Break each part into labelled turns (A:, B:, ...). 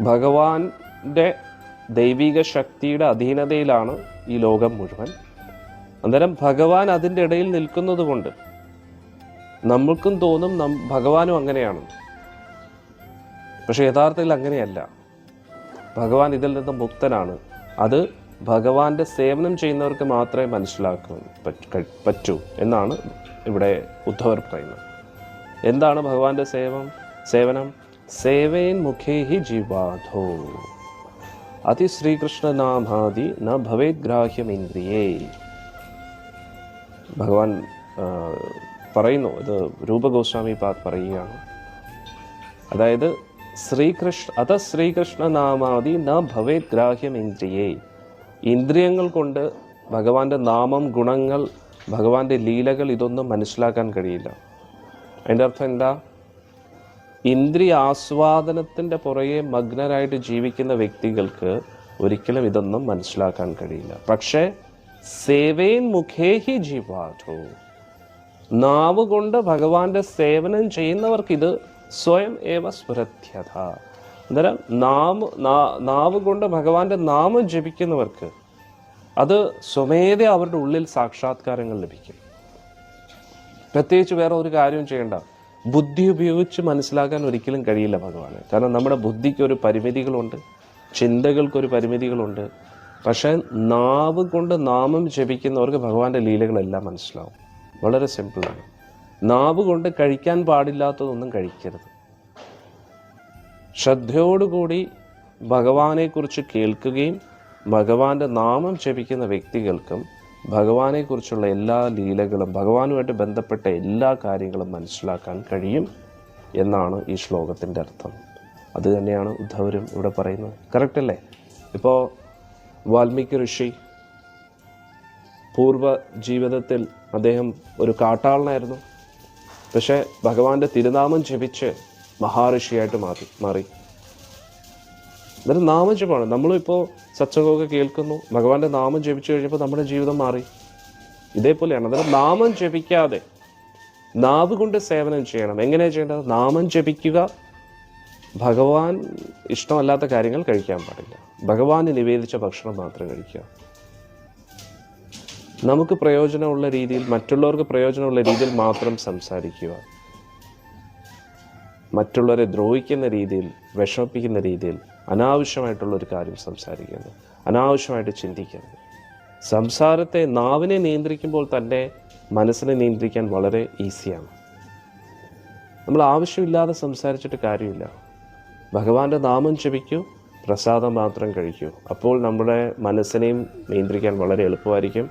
A: ഭഗവാന്റെ ദൈവിക ശക്തിയുടെ അധീനതയിലാണ് ഈ ലോകം മുഴുവൻ. അന്നേരം ഭഗവാൻ അതിന്റെ ഇടയിൽ നിൽക്കുന്നത് കൊണ്ട് നമ്മൾക്കും തോന്നും നം ഭഗവാനും അങ്ങനെയാണ്. പക്ഷെ യഥാർത്ഥത്തിൽ അങ്ങനെയല്ല. ഭഗവാൻ ഇതിൽ നിന്ന് മുക്തനാണ്. അത് ഭഗവാന്റെ സേവനം ചെയ്യുന്നവർക്ക് മാത്രമേ മനസ്സിലാക്കാൻ പറ്റ- എന്നാണ് ഇവിടെ ഉദ്ധവർ പറയുന്നത്. എന്താണ് ഭഗവാന്റെ സേവം സേവനം? സേവേൻ മുഖേഹി ജീവാധോ അതി ശ്രീകൃഷ്ണനാമാദി ന ഭവേത് ഗ്രാഹ്യമേന്ദ്രിയേ ഭഗവാൻ പറയുന്നു ഇത് രൂപഗോസ്വാമി പാത് പറയുകയാണ്. അതായത് ശ്രീകൃഷ്ണ അത ശ്രീകൃഷ്ണനാമാതി ന ഭവേത് ഗ്രാഹ്യം ഇന്ദ്രിയേ ഇന്ദ്രിയങ്ങൾ കൊണ്ട് ഭഗവാന്റെ നാമം ഗുണങ്ങൾ ഭഗവാന്റെ ലീലകൾ ഇതൊന്നും മനസ്സിലാക്കാൻ കഴിയില്ല. അതിന്റെ അർത്ഥം എന്താ? ഇന്ദ്രിയ ആസ്വാദനത്തിന്റെ പുറകെ മഗ്നരായിട്ട് ജീവിക്കുന്ന വ്യക്തികൾക്ക് ഒരിക്കലും ഇതൊന്നും മനസ്സിലാക്കാൻ കഴിയില്ല. പക്ഷേ സേവേൻ മുഖേഹി ജീവാഠു നാവ് കൊണ്ട് ഭഗവാന്റെ സേവനം ചെയ്യുന്നവർക്ക് ഇത് സ്വയം ഏവ സ്മൃത്യത അന്നേരം നാമ നാവ് കൊണ്ട് ഭഗവാന്റെ നാമം ജപിക്കുന്നവർക്ക് അത് സ്വമേധ അവരുടെ ഉള്ളിൽ സാക്ഷാത്കാരങ്ങൾ ലഭിക്കും. പ്രത്യേകിച്ച് വേറെ ഒരു കാര്യവും ചെയ്യേണ്ട. ബുദ്ധി ഉപയോഗിച്ച് മനസ്സിലാക്കാൻ ഒരിക്കലും കഴിയില്ല ഭഗവാന്. കാരണം നമ്മുടെ ബുദ്ധിക്ക് ഒരു പരിമിതികളുണ്ട് ചിന്തകൾക്കൊരു പരിമിതികളുണ്ട്. പക്ഷേ നാവ് കൊണ്ട് നാമം ജപിക്കുന്നവർക്ക് ഭഗവാന്റെ ലീലകളെല്ലാം മനസ്സിലാവും. വളരെ സിമ്പിളാണ്. നാവ് കൊണ്ട് കഴിക്കാൻ പാടില്ലാത്തതൊന്നും കഴിക്കരുത്. ശ്രദ്ധയോടുകൂടി ഭഗവാനെക്കുറിച്ച് കേൾക്കുകയും ഭഗവാന്റെ നാമം ജപിക്കുന്ന വ്യക്തികൾക്കും ഭഗവാനെക്കുറിച്ചുള്ള എല്ലാ ലീലകളും ഭഗവാനുമായിട്ട് ബന്ധപ്പെട്ട എല്ലാ കാര്യങ്ങളും മനസ്സിലാക്കാൻ കഴിയും എന്നാണ് ഈ ശ്ലോകത്തിന്റെ അർത്ഥം. അത് തന്നെയാണ് ഉദ്ധവരും ഇവിടെ പറയുന്നത്. കറക്റ്റ് അല്ലേ? ഇപ്പോൾ വാൽമീകി ഋഷി പൂർവ ജീവിതത്തിൽ അദ്ദേഹം ഒരു കാട്ടാളനായിരുന്നു. പക്ഷേ ഭഗവാന്റെ തിരുനാമം ജപിച്ച് മഹാഋഷിയായിട്ട് മാറി മാറി. അതൊരു നാമജപമാണ് നമ്മളിപ്പോൾ സത്സംഗമൊക്കെ കേൾക്കുന്നു. ഭഗവാന്റെ നാമം ജപിച്ചു കഴിഞ്ഞപ്പോൾ നമ്മുടെ ജീവിതം മാറി. ഇതേപോലെയാണ്. അതായത് നാമം ജപിക്കാതെ നാവ് കൊണ്ട് സേവനം ചെയ്യണം. എങ്ങനെയാണ് ചെയ്യേണ്ടത്? നാമം ജപിക്കുക. ഭഗവാൻ ഇഷ്ടമല്ലാത്ത കാര്യങ്ങൾ കഴിക്കാൻ പാടില്ല. ഭഗവാന് നിവേദിച്ച ഭക്ഷണം മാത്രം കഴിക്കുക. നമുക്ക് പ്രയോജനമുള്ള രീതിയിൽ മറ്റുള്ളവർക്ക് പ്രയോജനമുള്ള രീതിയിൽ മാത്രം സംസാരിക്കുക. മറ്റുള്ളവരെ ദ്രോഹിക്കുന്ന രീതിയിൽ വിഷമിപ്പിക്കുന്ന രീതിയിൽ അനാവശ്യമായിട്ടുള്ള ഒരു കാര്യം സംസാരിക്കരുത് അനാവശ്യമായിട്ട് ചിന്തിക്കരുത് സംസാരത്തെ നാവിനെ നിയന്ത്രിക്കുമ്പോൾ തന്നെ മനസ്സിനെ നിയന്ത്രിക്കാൻ വളരെ ഈസിയാണ്. നമ്മൾ ആവശ്യമില്ലാതെ സംസാരിച്ചിട്ട് കാര്യമില്ല. ഭഗവാന്റെ നാമം ജപിക്കൂ പ്രസാദം മാത്രം കഴിക്കൂ. അപ്പോൾ നമ്മുടെ മനസ്സിനെയും നിയന്ത്രിക്കാൻ വളരെ എളുപ്പമായിരിക്കും.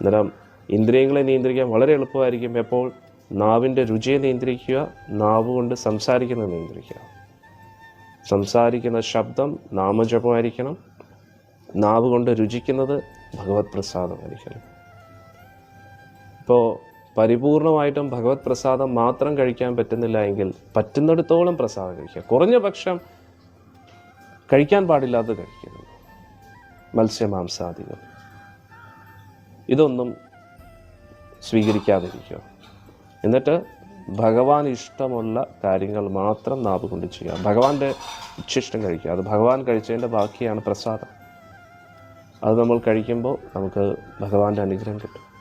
A: അന്നേരം ഇന്ദ്രിയങ്ങളെ നിയന്ത്രിക്കാൻ വളരെ എളുപ്പമായിരിക്കും. എപ്പോൾ? നാവിന്റെ രുചിയെ നിയന്ത്രിക്കുക നാവ് കൊണ്ട് സംസാരിക്കുന്നത് നിയന്ത്രിക്കുക. സംസാരിക്കുന്ന ശബ്ദം നാമജപമായിരിക്കണം. നാവ് കൊണ്ട് രുചിക്കുന്നത് ഭഗവത് പ്രസാദമായിരിക്കണം. ഇപ്പോൾ പരിപൂർണമായിട്ടും ഭഗവത് പ്രസാദം മാത്രം കഴിക്കാൻ പറ്റുന്നില്ല എങ്കിൽ പറ്റുന്നിടത്തോളം പ്രസാദം കഴിക്കുക. കുറഞ്ഞ പക്ഷം കഴിക്കാൻ പാടില്ലാതെ കഴിക്കരുത്. മത്സ്യമാംസാദികൾ. ഇതൊന്നും സ്വീകരിക്കാതിരിക്കുക. എന്നിട്ട് ഭഗവാൻ ഇഷ്ടമുള്ള കാര്യങ്ങൾ മാത്രം നാവ് കൊണ്ട് ചെയ്യുക. ഭഗവാന്റെ ഇച്ഛിഷ്ടം കഴിക്കുക. അത് ഭഗവാൻ കഴിച്ചതിന്റെ ബാക്കിയാണ് പ്രസാദം. അത് നമ്മൾ കഴിക്കുമ്പോൾ നമുക്ക് ഭഗവാന്റെ അനുഗ്രഹം കിട്ടും.